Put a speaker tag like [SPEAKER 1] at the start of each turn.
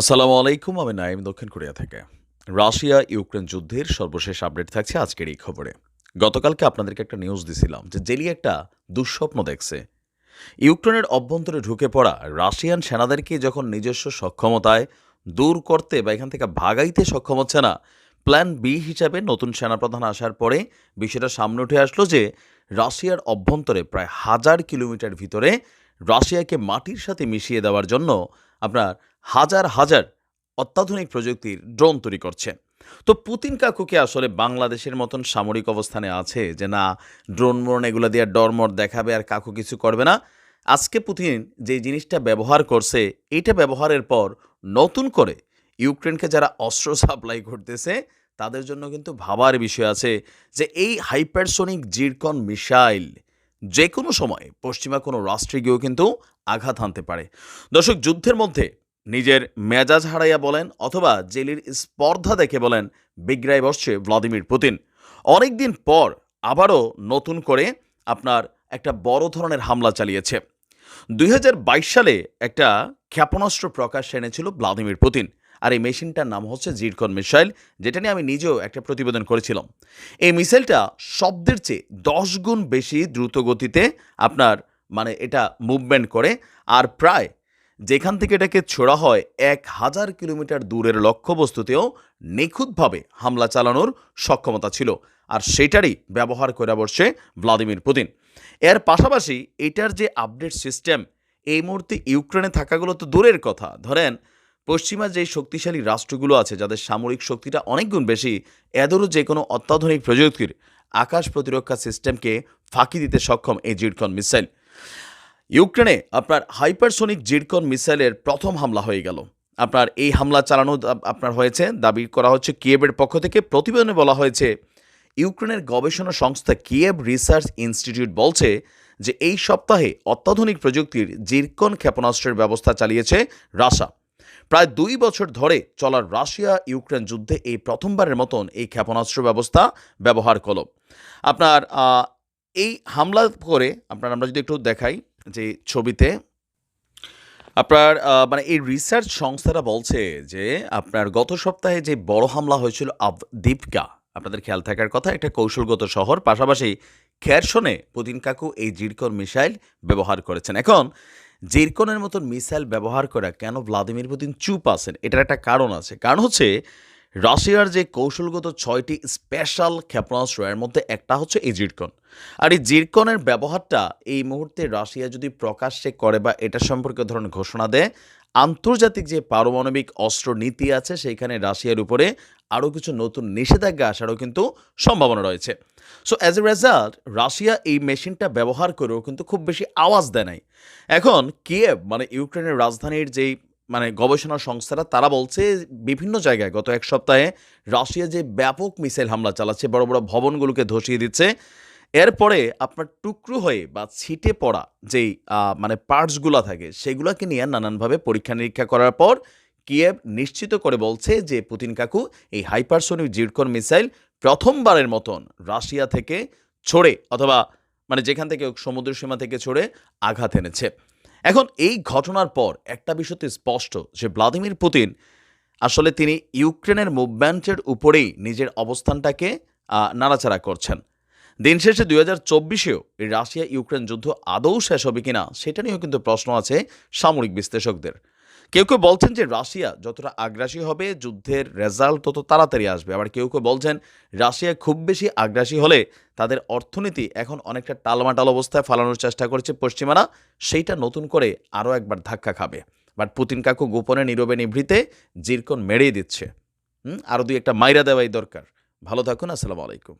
[SPEAKER 1] আসসালামু আলাইকুম, আমি নাইম দক্ষিণ কোরিয়া থেকে। রাশিয়া ইউক্রেন যুদ্ধের সর্বশেষ আপডেট থাকছে আজকের এই খবরে। গতকালকে আপনাদেরকে একটা নিউজ দিছিলাম যে জেলি একটা দুঃস্বপ্ন দেখছে। ইউক্রেনের অভ্যন্তরে ঢুকে পড়া রাশিয়ান সেনাদেরকে যখন নিজস্ব সক্ষমতায় দূর করতে বা এখান থেকে ভাগাইতে সক্ষম হচ্ছে না প্ল্যান বি হিসাবে নতুন সেনাপ্রধান আসার পরে বিষয়টা সামনে উঠে আসলো যে রাশিয়ার অভ্যন্তরে প্রায় হাজার কিলোমিটার ভিতরে রাশিয়াকে মাটির সাথে মিশিয়ে দেওয়ার জন্য আপনার হাজার হাজার অত্যাধুনিক প্রযুক্তির ড্রোন তৈরি করছে। তো পুতিন কাকুকে আসলে বাংলাদেশের মতন সামরিক অবস্থানে আছে যে না, ড্রোন মোরন এগুলো দিয়ে ডরমর দেখাবে আর কাকু কিছু করবে না? আজকে পুতিন যে জিনিসটা ব্যবহার করছে, এইটা ব্যবহারের পর নতুন করে ইউক্রেনকে যারা অস্ত্র সাপ্লাই করতেছে, তাদের জন্য কিন্তু ভাবার বিষয় আছে যে এই হাইপারসোনিক জিরকন মিসাইল যে কোনো সময় পশ্চিমা কোনো রাষ্ট্রে গিয়েও কিন্তু আঘাত হানতে পারে। দর্শক, যুদ্ধের মধ্যে নিজের মেজাজ হারাইয়া বলেন অথবা জেলির স্পর্ধা দেখে বলেন বিগ্রায় বসছে ভ্লাদিমির পুতিন। অনেকদিন পর আবারও নতুন করে আপনার একটা বড় ধরনের হামলা চালিয়েছে। দুই হাজার বাইশ সালে একটা ক্ষেপণাস্ত্র প্রকাশ এনেছিল ভ্লাদিমির পুতিন। আর এই মেশিনটার নাম হচ্ছে জিরকন মিসাইল, যেটা নিয়ে আমি নিজেও একটা প্রতিবেদন করেছিলাম। এই মিসাইলটা শব্দের চেয়ে দশ গুণ বেশি দ্রুত গতিতে আপনার মানে এটা মুভমেন্ট করে, আর প্রায় যেখান থেকে এটাকে ছোড়া হয় এক হাজার কিলোমিটার দূরের লক্ষ্যবস্তুতেও নিখুঁতভাবে হামলা চালানোর সক্ষমতা ছিল, আর সেটারই ব্যবহার করে বসছে ভ্লাদিমির পুতিন। এর পাশাপাশি এটার যে আপডেট সিস্টেম এই মুহূর্তে ইউক্রেনে থাকাগুলো তো দূরের কথা। ধরেন পশ্চিমা যে শক্তিশালী রাষ্ট্রগুলো আছে, যাদের সামরিক শক্তিটা অনেক গুণ বেশি, এদেরও যে কোনো অত্যাধুনিক প্রযুক্তির আকাশ প্রতিরক্ষা সিস্টেমকে ফাঁকি দিতে সক্ষম এই জিরকন মিসাইল। ইউক্রেনে আপনার হাইপারসোনিক জিরকন মিসাইলের প্রথম হামলা হয়ে গেল। আপনার এই হামলা চালানো আপনার হয়েছে, দাবি করা হচ্ছে কিয়েবের পক্ষ থেকে। প্রতিবেদনে বলা হয়েছে, ইউক্রেনের গবেষণা সংস্থা কিয়েভ রিসার্চ ইনস্টিটিউট বলছে যে, এই সপ্তাহে অত্যাধুনিক প্রযুক্তির জিরকন ক্ষেপণাস্ত্রের ব্যবস্থা চালিয়েছে রাশা প্রায় দুই বছর ধরে চলার রাশিয়া ইউক্রেন যুদ্ধে এই প্রথমবারের মতন এই ক্ষেপণাস্ত্র ব্যবস্থা ব্যবহার করল। আপনার এই হামলা করে, আপনার, আমরা যদি একটু দেখাই যে ছবিতে, আপনার মানে এই রিসার্চ সংস্থাটা বলছে যে আপনার গত সপ্তাহে যে বড় হামলা হয়েছিল আবদীপকা, আপনাদের খেয়াল থাকার কথা, একটা কৌশলগত শহর, পাশাপাশি খেরসনে পুতিন কাকু এই জিরকন মিসাইল ব্যবহার করেছেন। এখন জিরকনের মতন মিসাইল ব্যবহার করা কেন ভ্লাদিমির পুতিন চুপ আছেন? এটার একটা কারণ আছে। কারণ হচ্ছে, রাশিয়ার যে কৌশলগত ছয়টি স্পেশাল ক্ষেপণাস্ত্র, এর মধ্যে একটা হচ্ছে এই জিরকন। আর এই জিরকনের ব্যবহারটা এই মুহূর্তে রাশিয়া যদি প্রকাশ্যে করে বা এটা সম্পর্কে ধরুন ঘোষণা দেয় আন্তর্জাতিক যে পারমাণবিক অস্ত্র নীতি আছে, সেইখানে রাশিয়ার উপরে আরও কিছু নতুন নিষেধাজ্ঞা আসারও কিন্তু সম্ভাবনা রয়েছে। So as a result Russia এই মেশিনটা ব্যবহার করেও কিন্তু খুব বেশি আওয়াজ দেয় নাই। এখন কিয়েভ মানে ইউক্রেনের রাজধানীর যেই মানে গবেষণা সংস্থারা তারা বলছে বিভিন্ন জায়গায় গত এক সপ্তাহে রাশিয়া যে ব্যাপক মিসাইল হামলা চালাচ্ছে, বড় বড় ভবনগুলোকে ধসিয়ে দিচ্ছে এরপরে আপনার টুকরো হয়ে বা ছিটে পড়া যেই মানে পার্টসগুলো থাকে, সেগুলোকে নিয়ে নানানভাবে পরীক্ষা নিরীক্ষা করার পর কিয়েভ নিশ্চিত করে বলছে যে পুতিন কাকু এই হাইপারসোনিক জিরকন মিসাইল প্রথমবারের মতন রাশিয়া থেকে ছড়ে অথবা মানে যেখান থেকে সমুদ্র সীমা থেকে ছড়ে আঘাত এনেছে। এখন এই ঘটনার পর একটা বিষয় তো স্পষ্ট যে ভ্লাদিমির পুতিন আসলে তিনি ইউক্রেনের মুভমেন্টের উপরেই নিজের অবস্থানটাকে নাড়াচাড়া করছেন। দিন শেষে দুই হাজার চব্বিশেও এই রাশিয়া ইউক্রেন যুদ্ধ আদৌ শেষ হবে কিনা, সেটা নিয়েও কিন্তু প্রশ্ন আছে সামরিক বিশ্লেষকদের। কেউ কেউ বলছেন যে রাশিয়া যতটা আগ্রাসী হবে, যুদ্ধের রেজাল্ট তত তাড়াতাড়ি আসবে। আবার কেউ কেউ বলছেন রাশিয়া খুব বেশি আগ্রাসী হলে তাদের অর্থনীতি এখন অনেকটা টালমাটাল অবস্থায় ফালানোর চেষ্টা করছে পশ্চিমারা, সেইটা নতুন করে আরও একবার ধাক্কা খাবে। বাট পুতিন কাকু গোপনে নীরবে নিভৃতে জিরকন মেরেই দিচ্ছে। আরও দুই একটা মাইরা দেওয়াই দরকার। ভালো থাকুন, আসসালামু আলাইকুম।